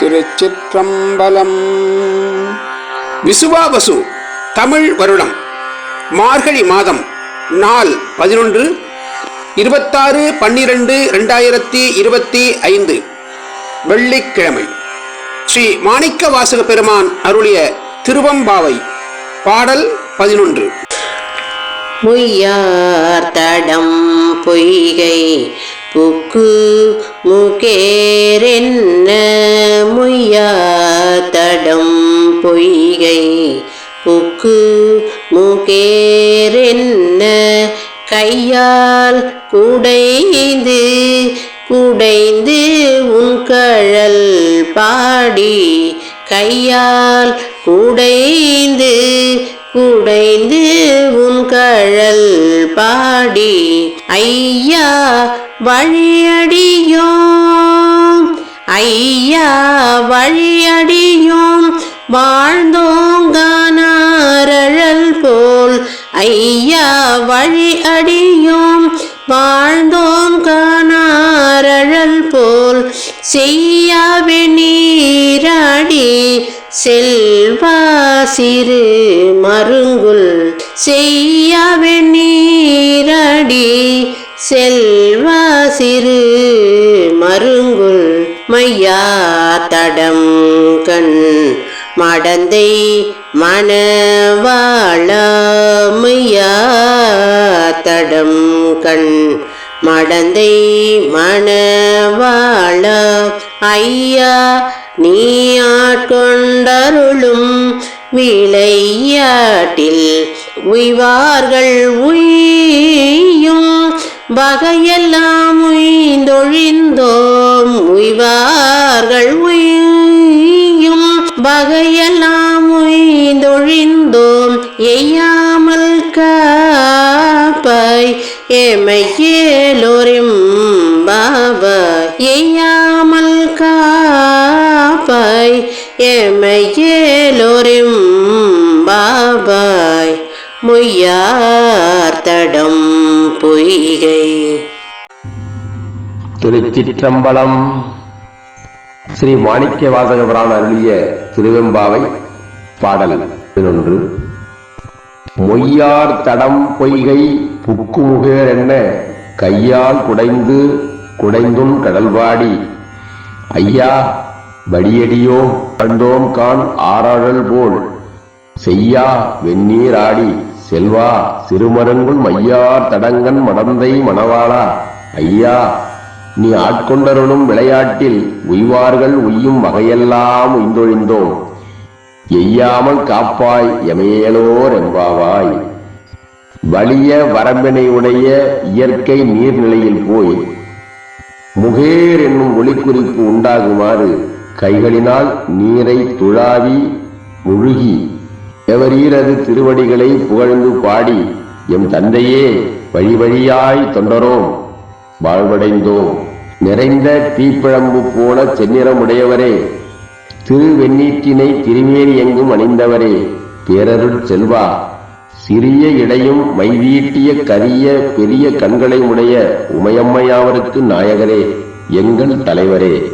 திருச்சிற்றம்பலம். விசுவாவசு தமிழ் வருடம் மார்கழி மாதம் நாள் பதினொன்று இருபத்தாறு பன்னிரண்டு ரெண்டாயிரத்தி இருபத்தி ஐந்து வெள்ளிக்கிழமை. ஸ்ரீ மாணிக்க வாசக பெருமான் அருளிய திருவம்பாவை பாடல் பதினொன்று. முய்யார் தடம் பொய்கை புக்கு முகேரென் முய்யார் பொய்கை. புக்கு முகேரென்ன? கையால் குடைந்து குடைந்து உன் கழல் பாடி. கையால் குடைந்து குடைந்து உன் கழல் பாடி. ஐயா வழியடியோம். ஐயா வழியடியோம். வாழ்ந்தோங்கானாரழல் போல் ஐயா வழி அடியோம் வாழ்ந்தோம் காணாரழல் போல் செய்யாவே நீராடி செல்வா சிறு மருங்குல் செய்யாவே நீராடி செல்வா சிறு மருங்குல் மையா தடம் கண் மடந்தை மணவாழமையா தடம் கண் மடந்தை மணவாழ ஐயா நீ ஆட்கொண்டருளும் விளையாட்டில் உய்வார்கள் உய்யும் வகையெல்லாம் உய்ந்தொழிந்தோம் உய்வார்கள் உயும் வகையெல்லாம் உய்ந்தொழிந்தோம் எய்யாமல் காப்பாய். ஏமையேலோரிம் பாபா எய்யாமல் காப்பாய். ஏமையேலோரிம் மொய்யார்த்தடம் பொய்கை. திருச்சிற்றம்பலம். ஸ்ரீ மாணிக்க வாசகபுரான் அருளிய திருவெம்பாவை பாடல் பதினொன்று. மொய்யார் தடம் பொய்கை புக்குமுகேர் என்ன? கையால் குடைந்து குடைந்தும் கடல்வாடி. ஐயா வடியடியோ கண்டோம் கான் ஆறாழல் போல். செய்யா வெந்நீர் ஆடி. செல்வா சிறுமரங்குள் மையார் தடங்கன் மடந்தை மணவாளா. ஐயா நீ ஆட்கொண்டருளும் விளையாட்டில் உய்வார்கள் உய்யும் வகையெல்லாம் உய்ந்தொழிந்தோம். எய்யாமல் காப்பாய் எமையலோர் எம்பாவாய் வலிய வரம்பினை உடைய இயற்கை நீர்நிலையில் போய் முகேர் என்னும் ஒளிக்குறிப்பு உண்டாகுமாறு கைகளினால் நீரை துழாவி முழுகி எவரீரது திருவடிகளை புகழ்ந்து பாடி எம் தந்தையே வழி வழியாய் தொண்டரோம். வாழ்வடைந்தோம். நிறைந்த தீப்பிழம்பு போல செந்நிறமுடையவரே. திருவெண்ணீற்றினை திருமேனி எங்கும் அணிந்தவரே. பேரருள் செல்வா. சிறிய இடையும் மைவீட்டிய கரிய பெரிய கண்களை உடைய உமையம்மையாவருக்கு நாயகரே எங்கள் தலைவரே.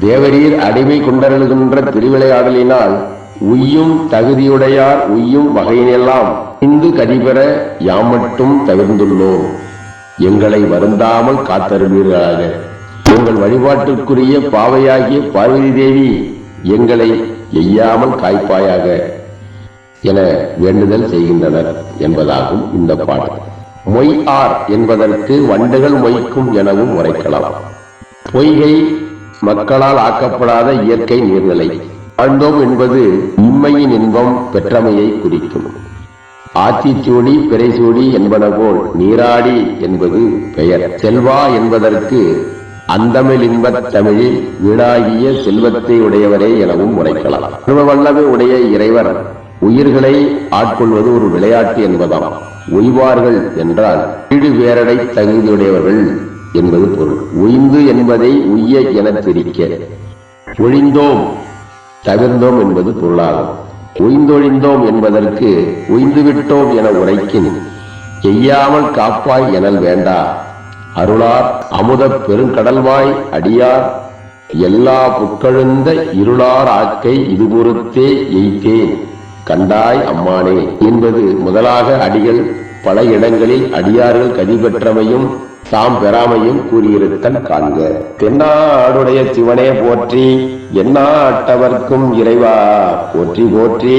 தேவரீர் அடிமை கொண்டருகின்ற திருவிளையாடலினால் உய்யும் தகுதியுடையார் உய்யும் வகையினெல்லாம் இந்து கதிபெற யாம் மட்டும் தவிர்ந்துள்ளோம் எங்களை வருந்தாமல் காத்தருவீர்களாக. உங்கள் வழிபாட்டிற்குரிய பாவையாகிய பார்வதி தேவி எங்களை எய்யாமல் காய்ப்பாயாக என வேண்டுதல் செய்கின்றனர் என்பதாகும் இந்த பாடல். மொய் ஆர் என்பதற்கு வண்டுகள் மொய்க்கும் எனவும் உரைக்கலாம். பொய்கை மக்களால் ஆக்கப்படாத இயற்கை நீர்நிலை. வாழ்ந்தோம் என்பது இம்மையின் இன்பம் பெற்றமையை குறிக்கும். ஆத்திச்சூடி பிறைசூடி என்பன போல் நீராடி என்பது பெயர். செல்வா என்பதற்கு அந்தமிழ் இன்பத் தமிழில் வீடாகிய செல்வத்தை உடையவரே எனவும் உரைக்கலாம். சர்வ உடைய இறைவர் உயிர்களை ஆட்கொள்வது ஒரு விளையாட்டு என்பதாம். உய்வார்கள் என்றால் வீடு வேரடை தகுதியுடையவர்கள் என்பது பொருள். உய்ந்து என்பதை உய்ய என திரிக்க. ஒழிந்தோம் தவிர்ந்தோம் என்பது பொருளாகும். உய்ந்தொழிந்தோம் என்பதற்கு உய்ந்துவிட்டோம் என உரைக்கின் எய்யாமல் காப்பாய் எனல் வேண்டா. அருளார் அமுதப் பெருங்கடல்வாய் அடியார். எல்லா புட்கழுந்த இருளார் ஆக்கை இது பொறுத்தே எய்தேன் கண்டாய் அம்மானே. என்பது முதலாக அடிகள் பல இடங்களில் அடியார்கள் கதி பெற்றமையும் தாம் பெறாமையும் கூறியிருத்தல் காண்க தென்னாடுடைய சிவனே போற்றி எந்நாட்டவர்க்கும் இறைவா போற்றி போற்றி.